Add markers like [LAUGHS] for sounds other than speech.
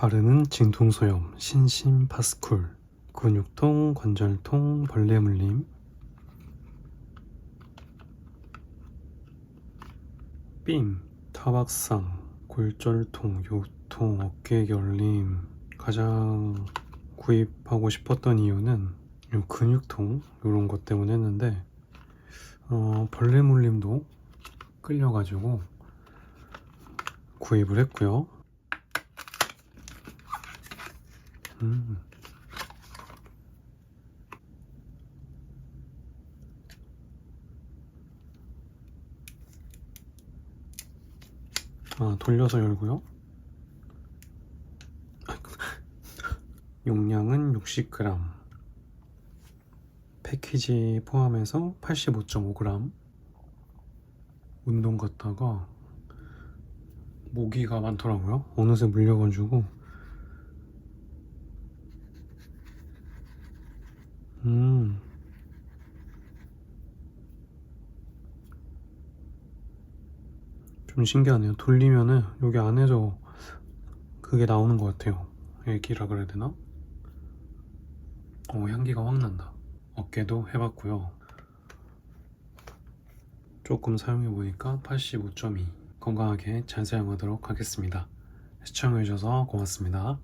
바르는 진통소염 신심 파스쿨 근육통, 관절통, 벌레 물림 삔, 타박상, 골절통, 요통, 어깨 결림 가장 구입하고 싶었던 이유는 요 근육통 이런 것 때문에 했는데 어, 벌레 물림도 끌려가지고 구입을 했고요. 음. 아, 돌려서 열고요. [LAUGHS] 용량은 60g. 패키지 포함해서 85.5g. 운동 갔다가 모기가 많더라고요. 어느새 물려가지고. 음. 좀 신기하네요. 돌리면은 여기 안에서 그게 나오는 것 같아요. 애기라 그래야 되나? 어, 향기가 확 난다. 어깨도 해봤고요. 조금 사용해보니까 85.2 건강하게 잘 사용하도록 하겠습니다. 시청해주셔서 고맙습니다.